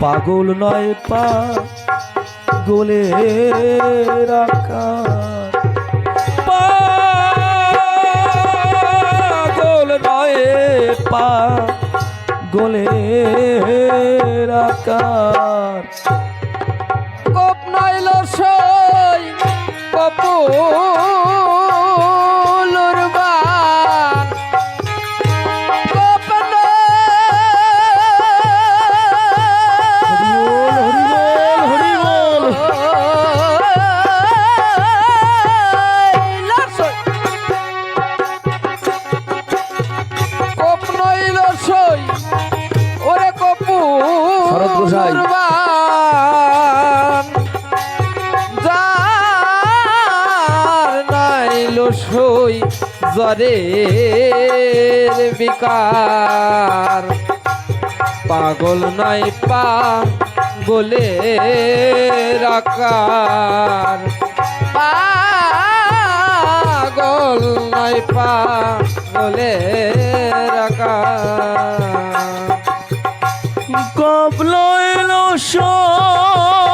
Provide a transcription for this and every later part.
পাগল নয় পা গোলে রাখার পাগল নয় পা গোলে রাখার কোপ নইল সই কপুলুর জ্বরের বিকার। পাগল নাই পা গোলে রাকার পাগল নাই পা গোলে রাকার কবলইল সয়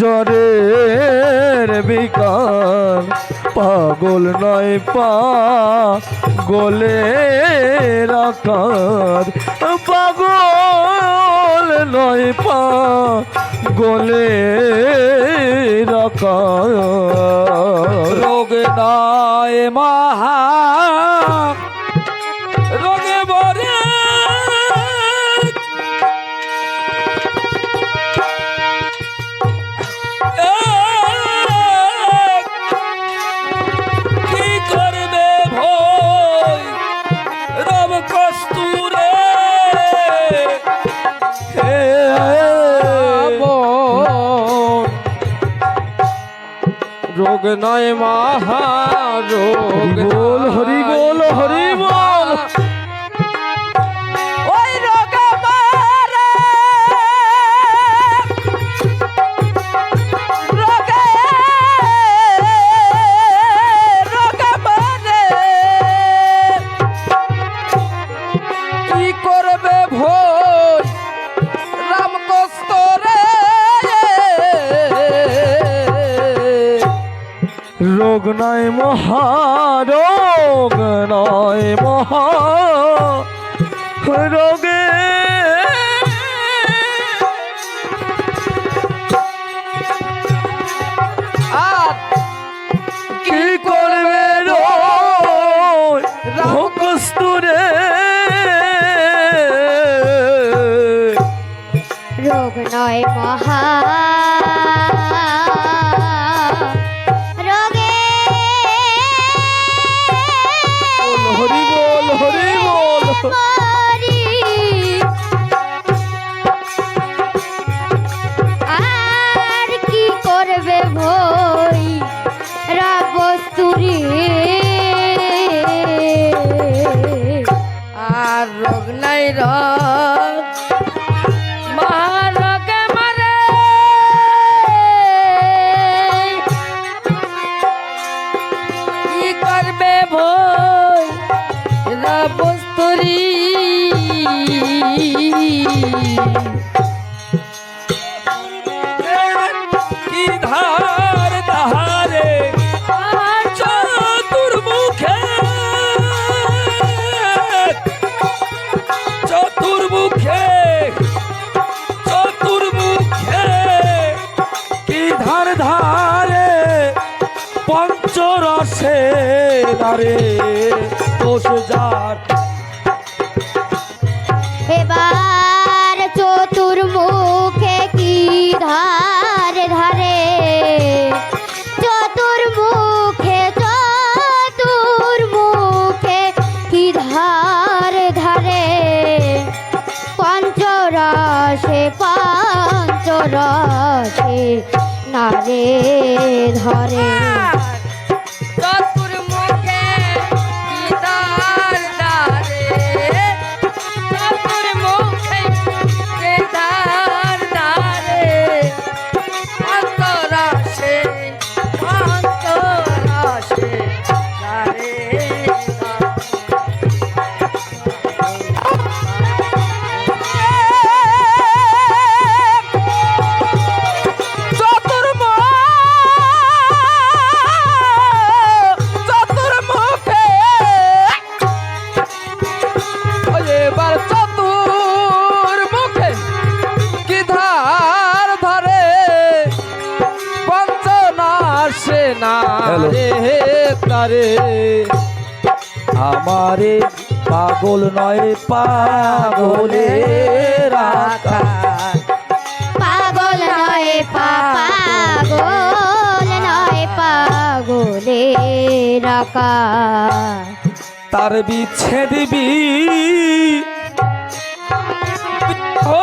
জ্বরের বিকার। পাগল নয় পা গোলে রাখার পাগল নয় পা গোলে রাখার রোগ নয় মহা রোগ নয় মাহা রোগ হরি বল হরি বল রোগ নয় মহারোগ নয় মহা রোগে করবে ভই রাবস্তুরি আর রোগ নাই রোগ। রাধার ধারে পঞ্চরসে দারে তোষ যা ধরে রাকা তার বিচ্ছেদ বি ও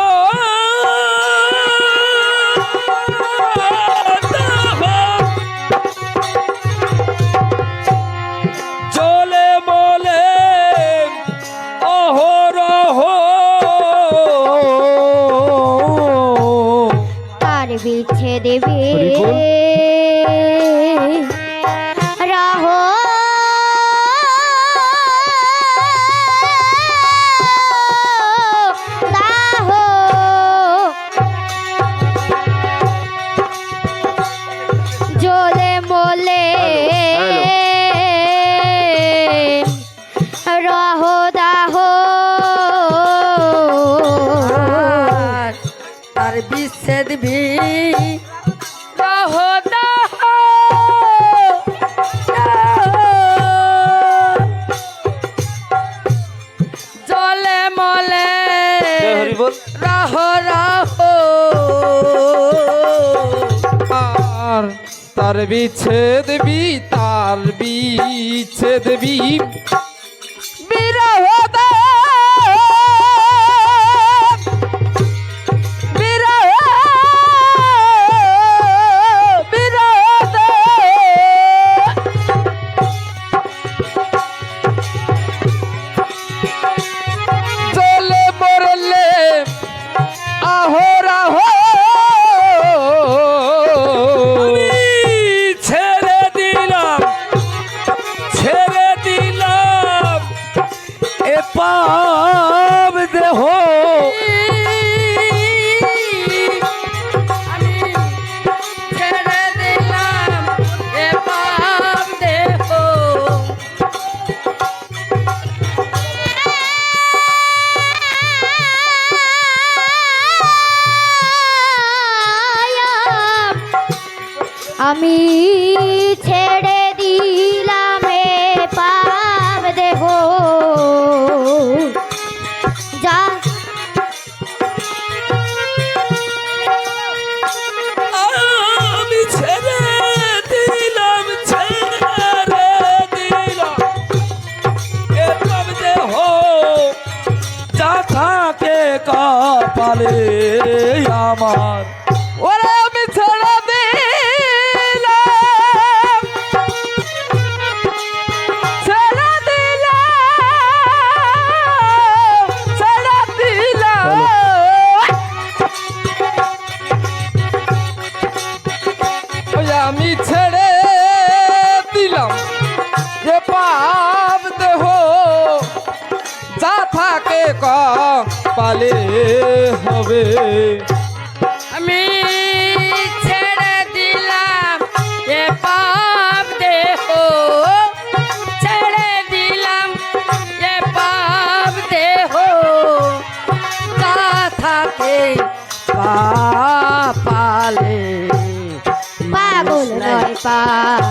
চলে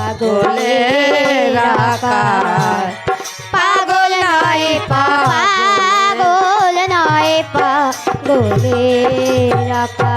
পাগলে রাখার পাগল নয় পাগল নয় পাগলে রাখা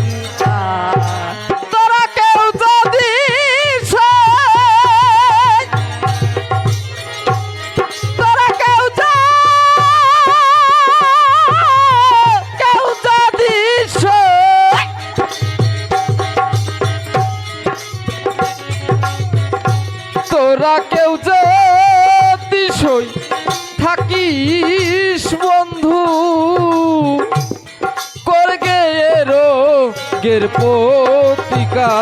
প্রতিকার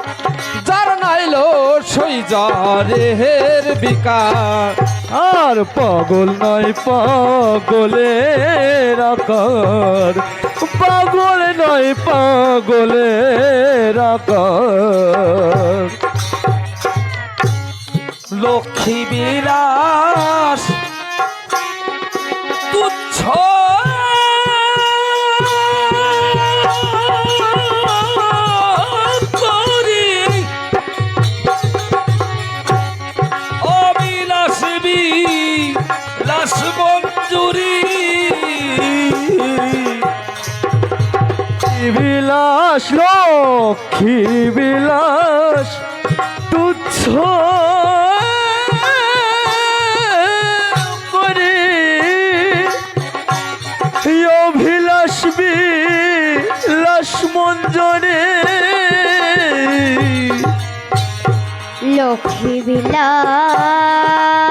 আইল সৈজরের বিকার। আর পগল নয় পগলে রকর পাগল নয় পাগলে রকর লক্ষ্মী বিলাস বিলাস লক্ষ্মী বিলাস তুচ্ছ করে। অভিলাষ বিলাস লক্ষ্মী বিলাস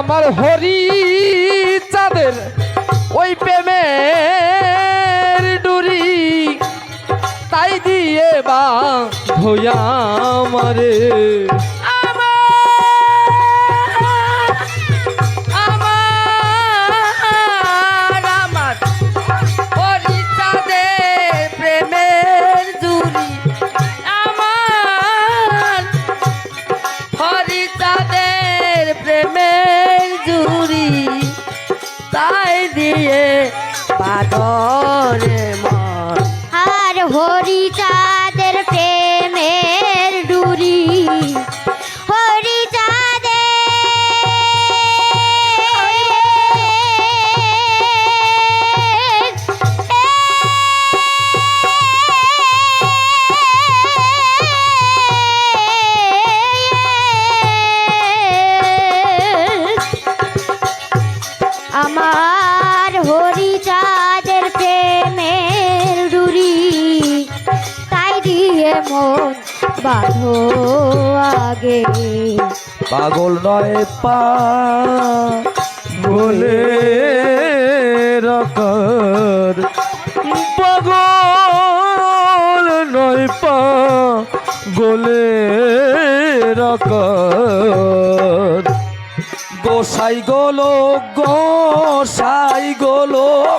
আমার হরি চাঁদের ওই প্রেমের ডুরি। তাই দিয়ে বা মারে আমার। 啊 পাগল নয় পা। বলে রকর। পাগল নয় পা। বলে রকর। গোসাই গোলো গোসাই গোলো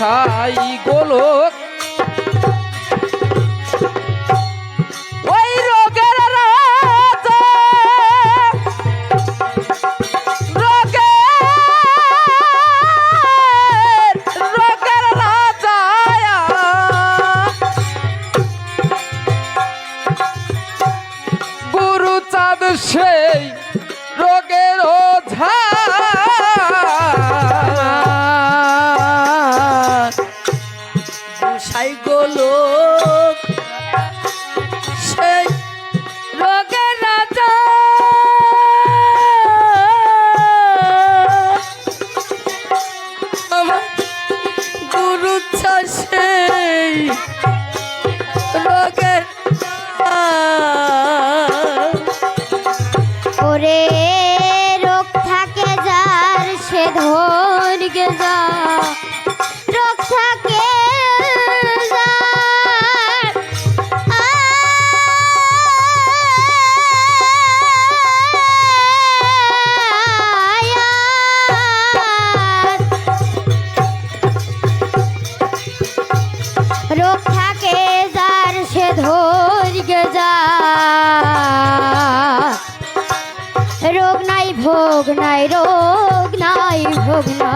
গোসাই গোলক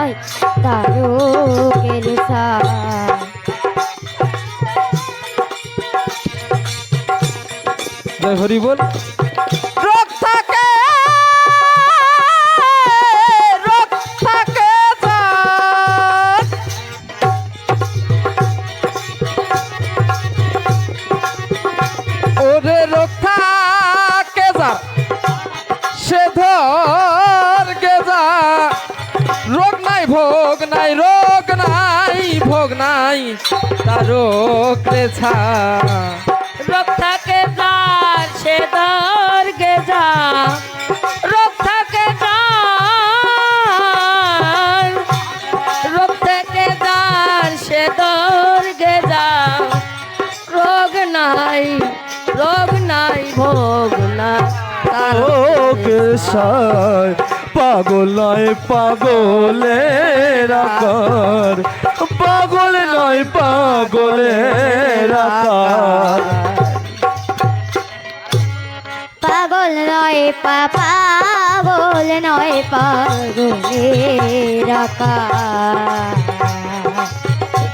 নাই তার জয় হরি বল। রোগ থাকে রোগ থাকে ওরে রোগ থাকে যার নাই রোগ নাই ভোগ নাই তার রোগ রেছা রোগ থাকে যার সে তার গেজা রোগ থাকে যার রোগ থেকে যার সে তার গেজা রোগ নাই রোগ নাই ভোগ না তার রোগ পাগল নয় পাগলের আকার। পাগল নয় পাগলের আকার। পাগল নয় পাগল নয় পাগলের আকার।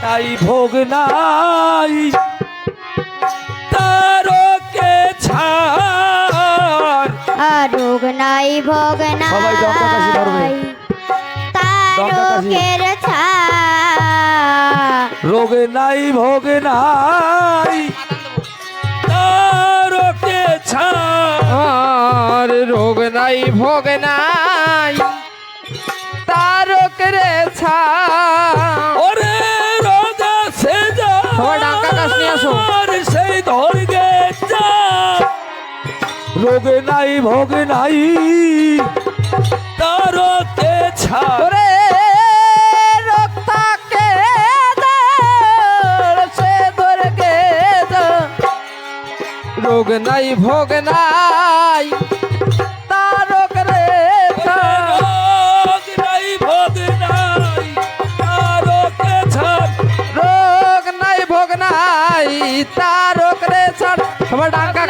তাই ভোগ নাই তারকে আর রোগ নাই ভোগ। নাই। তারকের ছা রোগে নাই ভোগ নাই। তারকে ছাড় আর রোগ নাই ভোগ নাই। তারক রে ছা ওরে রোগা সে যা সবাই ডাঙ্কা কাশ নিয়ে আসো। রোগে নাই ভোগ নাই। তারকে ছাড়। রোগ নাই ভোগ নাই। তারক রে রোগ নাই ভোগ নাই। তারকে ছাড়। রোগ নাই ভোগ নাই তারক রে ছাড়। সবাই ডাঙ্কা